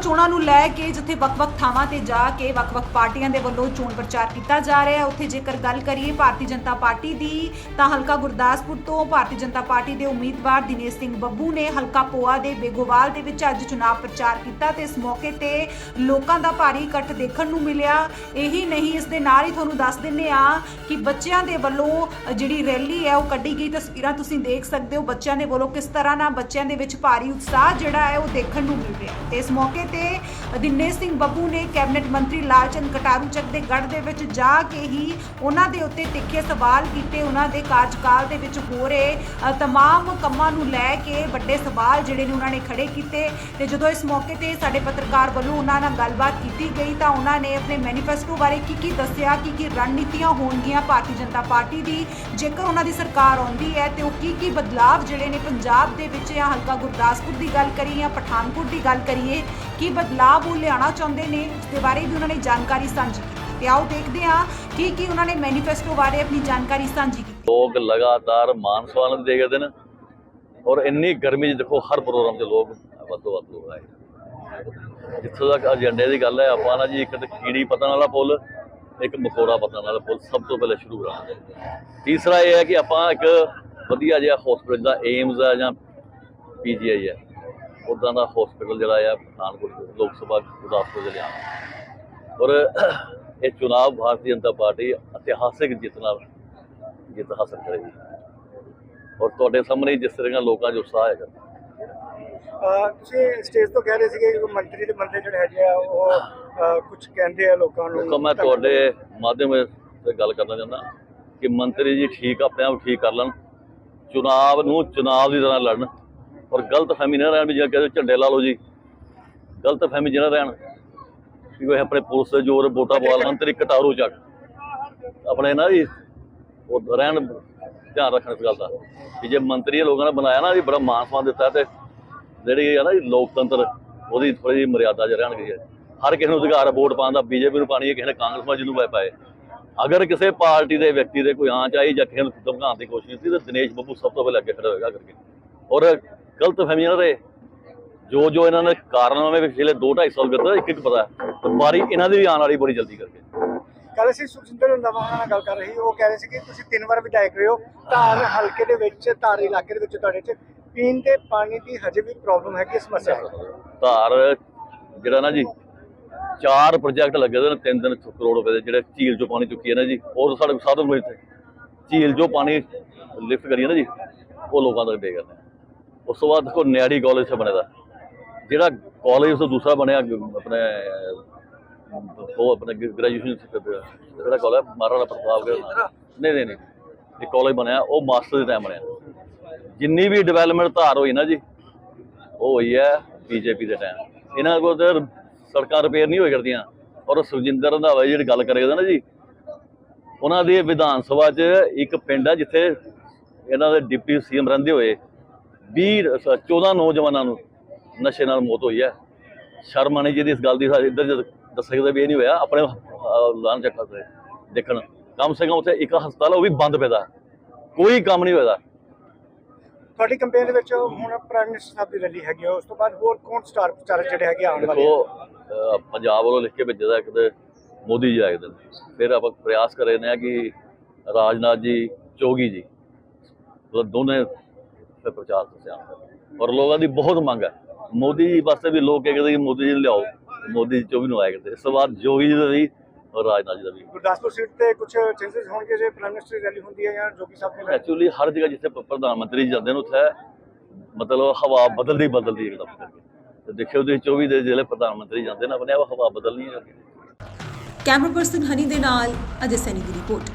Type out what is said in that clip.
ਚੋਣਾਂ ਨੂੰ ਲੈ ਕੇ ਜਿੱਥੇ ਵੱਖ-ਵੱਖ ਥਾਵਾਂ ਤੇ ਜਾ ਕੇ ਵੱਖ-ਵੱਖ ਪਾਰਟੀਆਂ ਦੇ ਵੱਲੋਂ ਚੋਣ ਪ੍ਰਚਾਰ ਕੀਤਾ ਜਾ ਰਿਹਾ ਹੈ। ਉੱਥੇ ਜੇਕਰ ਗੱਲ ਕਰੀਏ ਭਾਰਤੀ ਜਨਤਾ ਪਾਰਟੀ ਦੀ, ਤਾਂ ਹਲਕਾ ਗੁਰਦਾਸਪੁਰ ਤੋਂ ਭਾਰਤੀ ਜਨਤਾ ਪਾਰਟੀ ਦੇ ਉਮੀਦਵਾਰ ਦਿਨੇਸ਼ ਸਿੰਘ ਬੱਬੂ ਨੇ ਹਲਕਾ ਪੋਆ ਦੇ ਬੇਗੋਵਾਲ ਦੇ ਵਿੱਚ ਅੱਜ ਚੋਣ ਪ੍ਰਚਾਰ ਕੀਤਾ ਤੇ ਇਸ ਮੌਕੇ ਤੇ ਲੋਕਾਂ ਦਾ ਭਾਰੀ ਇਕੱਠ ਦੇਖਣ ਨੂੰ ਮਿਲਿਆ। ਇਹੀ ਨਹੀਂ, ਇਸ ਦੇ ਨਾਲ ਹੀ ਤੁਹਾਨੂੰ ਦੱਸ ਦਿੰਨੇ ਆ ਕਿ ਬੱਚਿਆਂ ਦੇ ਵੱਲੋਂ ਜਿਹੜੀ ਰੈਲੀ ਹੈ ਉਹ ਕੱਢੀ ਗਈ। ਤਸਵੀਰਾਂ ਤੁਸੀਂ ਦੇਖ ਸਕਦੇ ਹੋ ਬੱਚਿਆਂ ਦੇ ਵੱਲੋਂ ਕਿਸ ਤਰ੍ਹਾਂ ਨਾਲ ਬੱਚਿਆਂ ਦੇ ਵਿੱਚ ਭਾਰੀ ਉਤਸ਼ਾਹ ਜਿਹੜਾ ਹੈ ਉਹ ਦੇਖਣ ਨੂੰ ਮਿਲ ਰਿਹਾ ਹੈ। ਤੇ ਇਸ ਮੌਕੇ ਤੇ ਦਿਨੇਸ਼ ਸਿੰਘ ਬੱਬੂ ਨੇ ਕੈਬਨਿਟ ਮੰਤਰੀ ਲਾਲਚੰਦ ਕਟਾਰੂ ਚੱਕ ਦੇ ਗੜ੍ਹ ਦੇ ਵਿੱਚ ਜਾ ਕੇ ਹੀ ਉਹਨਾਂ ਦੇ ਉੱਤੇ ਤਿੱਖੇ ਸਵਾਲ ਕੀਤੇ। ਉਹਨਾਂ ਦੇ ਕਾਰਜਕਾਲ ਦੇ ਵਿੱਚ ਹੋ ਰਹੇ ਅ, ਤਮਾਮ ਕੰਮਾਂ ਨੂੰ ਲੈ ਕੇ ਵੱਡੇ ਸਵਾਲ ਜਿਹੜੇ ਨੇ ਉਹਨਾਂ ਨੇ ਖੜੇ ਕੀਤੇ। ਤੇ ਜਦੋਂ ਇਸ ਮੌਕੇ ਤੇ ਸਾਡੇ ਪੱਤਰਕਾਰ ਵੱਲੋਂ ਉਹਨਾਂ ਨਾਲ ਗੱਲਬਾਤ ਕੀਤੀ ਗਈ ਤਾਂ ਉਹਨਾਂ ਨੇ ਆਪਣੇ ਮੈਨੀਫੈਸਟੋ ਬਾਰੇ ਕੀ ਕੀ ਦੱਸਿਆ ਕੀ ਕੀ ਰਣਨੀਤੀਆਂ ਹੋਣਗੀਆਂ ਭਾਰਤੀ ਜਨਤਾ ਪਾਰਟੀ ਦੀ ਜੇਕਰ ਉਹਨਾਂ ਦੀ ਸਰਕਾਰ ਆਉਂਦੀ ਹੈ ਤੇ ਉਹ ਕੀ ਕੀ ਬਦਲਾਵ ਜਿਹੜੇ ਨੇ ਪੰਜਾਬ ਦੇ ਵਿੱਚ ਜਾਂ ਹਲਕਾ ਗੁਰਦਾਸਪੁਰ ਦੀ ਗੱਲ ਕਰੀਏ ਜਾਂ ਪਠਾਨਕੋਟ ਦੀ ਗੱਲ ਕਰੀਏ ਕੀ ਬਦਲਾਵ ਉਹ ਲਿਆਉਣਾ ਚਾਹੁੰਦੇ ਨੇ ਉਸ ਦੇ ਬਾਰੇ ਵੀ ਉਹਨਾਂ ਨੇ ਜਾਣਕਾਰੀ ਸਾਂਝੀ ਕੀਤੀ। ਤੇ ਆਓ ਦੇਖਦੇ ਹਾਂ ਕੀ ਕੀ ਉਹਨਾਂ ਨੇ ਮੈਨੀਫੈਸਟੋ ਬਾਰੇ ਆਪਣੀ ਜਾਣਕਾਰੀ ਸਾਂਝੀ ਕੀਤੀ। ਲੋਕ ਲਗਾਤਾਰ ਮਾਨ ਸਨਮਾਨ ਦੇਖਦੇ ਨੇ ਔਰ ਇੰਨੀ ਗਰਮੀ 'ਚ ਦੇਖੋ ਹਰ ਪ੍ਰੋਗਰਾਮ 'ਤੇ ਲੋਕ ਵੱਧੋ ਵੱਧ ਲੋਕ ਆਏ। ਜਿੱਥੋਂ ਤੱਕ ਏਜੰਡੇ ਦੀ ਗੱਲ ਹੈ, ਆਪਾਂ ਨਾ ਜੀ ਇੱਕ ਤਾਂ ਕੀੜੀ ਪਤਨ ਵਾਲਾ ਪੁੱਲ, ਇੱਕ ਮਕੋੜਾ ਪਤਨ ਵਾਲਾ ਪੁੱਲ ਸਭ ਤੋਂ ਪਹਿਲੇ ਸ਼ੁਰੂ ਕਰਾਂਗੇ ਤੀਸਰਾ ਇਹ ਹੈ ਕਿ ਆਪਾਂ ਇੱਕ ਵਧੀਆ ਜਿਹਾ ਹਸਪੀਟਲ ਦਾ ਏਮਜ਼ ਆ ਜਾਂ ਪੀਜੀਆਈ ਹੈ। ਉਦਾਂ ਦਾ ਹਸਪੀਟਲ ਜਿਹੜਾ ਆ ਪਠਾਨਕੋਟ ਲੋਕ ਸਭਾ ਗੁਰਦਾਸਪੁਰ ਦੇ ਲਿਆਉਣਾ ਔਰ ਇਹ ਚੁਣਾਵ ਭਾਰਤੀ ਜਨਤਾ ਪਾਰਟੀ ਇਤਿਹਾਸਿਕ ਜਿੱਤ ਨਾਲ ਜਿੱਤ ਹਾਸਲ ਕਰੇਗੀ। ਔਰ ਤੁਹਾਡੇ ਸਾਹਮਣੇ ਜਿਸ ਤਰ੍ਹਾਂ ਲੋਕਾਂ 'ਚ ਉਤਸ਼ਾਹ ਹੈਗਾ। ਤੁਸੀਂ ਸਟੇਜ ਤੋਂ ਕਹਿ ਰਹੇ ਸੀਗੇ ਕਿ ਮੰਤਰੀ ਦੇ ਬੰਦੇ ਜਿਹੜੇ ਹੈਗੇ ਆ ਉਹ ਕੁਝ ਕਹਿੰਦੇ ਆ ਲੋਕਾਂ ਨੂੰ। ਮੈਂ ਤੁਹਾਡੇ ਮਾਧਿਅਮ ਤੇ ਗੱਲ ਕਰਨਾ ਚਾਹੁੰਦਾ ਕਿ ਮੰਤਰੀ ਜੀ ਠੀਕ ਆਪਣੇ ਆਪ ਠੀਕ ਕਰ ਲੈਣ। ਚੁਣਾਵ ਨੂੰ ਚੁਣਾਵ ਦੀ ਤਰ੍ਹਾਂ ਲੜਨ। ਔਰ ਗਲਤ ਫਹਿਮੀ ਨਾ ਰਹਿਣ ਵੀ ਜੇ ਕਹਿੰਦੇ ਝੰਡੇ ਲਾ ਲਓ ਜੀ। ਗਲਤ ਫਹਿਮੀ ਜਿਹੜਾ ਰਹਿਣ। ਵੀ ਉਹ ਆਪਣੇ ਪੁਲਿਸ ਦੇ ਜ਼ੋਰ ਵੋਟਾਂ ਪਵਾ ਲੈਣ, ਤੇਰੀ ਕਟਾਰੂ ਚੱਕ। ਆਪਣੇ ਨਾ ਜੀ, ਉਹ ਰਹਿਣ ਧਿਆਨ ਰੱਖਣ ਇਸ ਗੱਲ ਦਾ। ਕਿ ਜੇ ਮੰਤਰੀ ਲੋਕਾਂ ਨੇ ਬਣਾਇਆ ਨਾ ਜੀ ਬੜਾ ਮਾਨ ਸਨਮਾਨ ਦਿੱਤਾ ਤੇ ਜਿਹੜੀ ਹੈ ਨਾ ਜੀ ਲੋਕਤੰਤਰ, ਉਹਦੀ ਥੋੜੀ ਜਿਹੀ ਮਰਿਆਦਾ ਚ ਰਹਿਣਗੇ ਹਰ ਕਿਸੇ ਨੂੰ ਅਧਿਕਾਰ ਵੋਟ ਪਾਉਣ ਦਾ, ਬੀਜੇਪੀ ਨੂੰ ਪਾਣੀ ਹੈ, ਕਿਸੇ ਨੇ ਕਾਂਗਰਸ ਨੂੰ ਜਿਹਨੂੰ ਪਾਏ ਅਗਰ ਕਿਸੇ ਪਾਰਟੀ ਦੇ ਵਿਅਕਤੀ ਦੇ ਕੋਈ ਆਂਚ ਆਈ ਜਾਂ ਕਿਸੇ ਨੂੰ ਧਮਕਾਉਣ ਦੀ ਕੋਸ਼ਿਸ਼ ਸੀ ਤਾਂ ਦਿਨੇਸ਼ ਬੱਬੂ ਸਭ ਤੋਂ ਪਹਿਲੇ ਅੱਗੇ ਖੜਾ ਹੋਏਗਾ ਕਰਕੇ। ਔਰ ਗਲਤ ਫਹਿਮੀਆਂ ਦੇ ਜੋ ਜੋ ਇਹਨਾਂ ਨੇ ਕਾਰਨਾਮੇ ਪਿਛਲੇ 2 2.5 ਸਾਲ ਕਰਦੇ ਇੱਕ ਇੱਕ ਪਤਾ ਹੈ। ਤੇ ਵਾਰੀ ਇਹਨਾਂ ਦੀ ਵੀ ਆਉਣ ਵਾਲੀ ਬੜੀ ਜਲਦੀ ਕਰਕੇ। ਕੱਲ ਅਸੀਂ ਸੁਖਜਿੰਦਰ ਰੰਧਾਵਾ ਨਾਲ ਗੱਲ ਕਰ ਰਹੀ ਉਹ ਕਹਿ ਰਹੇ ਸੀ ਕਿ ਤੁਸੀਂ ਤਿੰਨ ਵਾਰ ਵਿਧਾਇਕ ਰਹੇ ਹੋ ਧਾਰ ਹਲਕੇ ਦੇ ਵਿੱਚ ਧਾਰ ਇਲਾਕੇ ਦੇ ਵਿੱਚ ਤੁਹਾਡੇ ਚ ਪੀਣ ਦੇ ਪਾਣੀ ਦੀ ਹਜੇ ਵੀ ਪ੍ਰੋਬਲਮ ਹੈਗੀ ਸਮੱਸਿਆ ਹੈ ਧਾਰ ਜਿਹੜਾ ਨਾ ਜੀ ਚਾਰ ਪ੍ਰੋਜੈਕਟ ਲੱਗੇ ਦੇ ਨੇ ਤਿੰਨ ਤਿੰਨ ਕਰੋੜ ਰੁਪਏ ਦੇ ਜਿਹੜੇ ਝੀਲ ਚੋਂ ਪਾਣੀ ਚੁੱਕੀ ਹੈ ਨਾ ਜੀ ਔਰ ਸਾਡੇ ਸਾਧਨ ਇੱਥੇ। ਝੀਲ ਚੋਂ ਪਾਣੀ ਲਿਫਟ ਕਰੀਏ ਨਾ ਜੀ ਉਹ ਲੋਕਾਂ ਤੱਕ ਦੇ ਕਰਦੇ ਉਸ ਤੋਂ ਬਾਅਦ ਦੇਖੋ ਨਿਆੜੀ ਕਾਲਜ ਸੇ ਬਣੇਦਾ ਜਿਹੜਾ ਕਾਲਜ ਤੋਂ ਦੂਸਰਾ ਬਣਿਆ, ਆਪਣੇ, ਉਹ ਆਪਣੇ ਗ੍ਰੈਜੂਏਸ਼ਨ ਜਿਹੜਾ ਕਾਲਜ ਮਹਾਰਾਣਾ ਪ੍ਰਤਾਪ ਦੇ ਨਹੀਂ ਨਹੀਂ ਨਹੀਂ। ਇਹ ਕਾਲਜ ਬਣਿਆ, ਉਹ ਮਾਸਟਰ ਦੇ ਟਾਈਮ ਬਣਿਆ। ਜਿੰਨੀ ਵੀ ਡਿਵੈਲਪਮੈਂਟ ਧਾਰ ਹੋਈ ਨਾ ਜੀ, ਉਹ ਹੋਈ ਹੈ ਬੀਜੇਪੀ ਦੇ ਟਾਈਮ ਇਹਨਾਂ ਕੋਲ ਤੇ ਸੜਕਾਂ ਰਿਪੇਅਰ ਨਹੀਂ ਹੋਈ ਕਰਦੀਆਂ। ਔਰ ਸੁਖਜਿੰਦਰ ਰੰਧਾਵਾ ਜਿਹੜੀ ਗੱਲ ਕਰੇਗਾ ਨਾ ਜੀ, ਉਹਨਾਂ ਦੇ ਵਿਧਾਨ ਸਭਾ 'ਚ ਇੱਕ ਪਿੰਡ ਆ ਜਿੱਥੇ ਇਹਨਾਂ ਦੇ ਡਿਪਟੀ ਸੀਐਮ ਰਹਿੰਦੇ ਹੋਏ 20 ਸ- 14 ਨੌਜਵਾਨਾਂ ਨੂੰ ਨਸ਼ੇ ਨਾਲ ਮੌਤ ਹੋਈ ਹੈ। ਸ਼ਰਮ ਆਣੀ ਜਿਹਦੀ ਇਸ ਗੱਲ ਦੀ ਸਾਡੇ ਇੱਧਰ ਜਦ ਦੱਸ ਸਕਦੇ ਵੀ ਇਹ ਨਹੀਂ ਹੋਇਆ ਆਪਣੇ ਲਾਣ ਚੱਕਾ ਤੇ ਦੇਖਣ। ਕਮ ਸੇ ਕਮ ਉੱਥੇ ਇੱਕ ਹਸਪਤਾਲ ਉਹ ਵੀ ਬੰਦ ਪਿਆ ਕੋਈ ਕੰਮ ਨਹੀਂ ਹੋਇਆ। ਤੁਹਾਡੀ ਕੰਪੇਨ ਦੇ ਵਿੱਚ ਹੁਣ ਪ੍ਰਾਈਮ ਮਿਨਿਸਟਰ ਸਾਹਿਬ ਦੀ ਰੈਲੀ ਹੈਗੀ ਆ ਉਸ ਤੋਂ ਬਾਅਦ ਹੋਰ ਕੌਣ ਸਟਾਰ ਪ੍ਰਚਾਰਕ ਜਿਹੜੇ ਹੈਗੇ ਆਉਣ ਵਾਲੇ ਦੇਖੋ ਪੰਜਾਬ ਵੱਲੋਂ ਲਿਖ ਕੇ ਭੇਜਿਆ ਇੱਕ ਤੇ ਮੋਦੀ ਜੀ ਆਏ ਦਿਨ। ਫਿਰ ਆਪਾਂ ਪ੍ਰਯਾਸ ਕਰ ਰਹੇ ਨੇ ਕਿ ਰਾਜਨਾਥ ਜੀ ਚੋਗੀ ਜੀ ਮਤਲਬ ਦੋਨੇ ਫਿਰ ਪ੍ਰਚਾਰ ਦੱਸਿਆ। ਔਰ ਲੋਕਾਂ ਦੀ ਬਹੁਤ ਮੰਗ ਹੈ। ਮੋਦੀ ਜੀ ਵਾਸਤੇ ਵੀ ਲੋਕ ਕਹਿੰਦੇ ਕਿ ਮੋਦੀ ਜੀ ਨੂੰ ਲਿਆਓ। ਮੋਦੀ ਜੀ ਚੋਗੀ ਨੂੰ ਆਏ ਕਰਦੇ। ਇਸ ਤੋਂ ਬਾਅਦ ਜੋਗੀ ਜੀ ਦਾ ਵੀ ਔਰ ਰਾਜਨਾਥ ਜੀ ਦਾ ਵੀ। ਗੁਰਦਾਸਪੁਰ ਸੀਟ ਤੇ ਕੁਝ ਚੇਂਜਸ ਹੋਣਗੇ ਜੇ ਪ੍ਰਾਈਮ ਮਿਨਿਸਟਰ ਦੀ ਰੈਲੀ ਹੁੰਦੀ ਹੈ ਜਾਂ ਜੋਗੀ ਸਾਹਿਬ ਦੀ? ਐਕਚੁਅਲੀ ਹਰ ਜਗ੍ਹਾ ਜਿੱਥੇ ਪ੍ਰਧਾਨ ਮੰਤਰੀ ਜੀ ਜਾਂਦੇ ਨੇ ਉੱਥੇ ਮਤਲਬ ਹਵਾ ਬਦਲਦੀ ਬਦਲਦੀ ਇੱਕਦਮ। ਕਰਕੇ ਤੇ ਦੇਖਿਓ ਤੁਸੀਂ 24 ਦੇ ਜ਼ਿਲ੍ਹੇ ਪ੍ਰਧਾਨ ਮੰਤਰੀ ਜਾਂਦੇ ਨੇ ਆਪਣੇ ਆਪ ਹਵਾ ਬਦਲਣੀ ਹੈ। ਕੈਮਰਾ ਪਰਸਨ ਹਨੀ ਦੇ ਨਾਲ ਅਜੇ ਸੈਨੀ ਦੀ ਰਿਪੋਰਟ।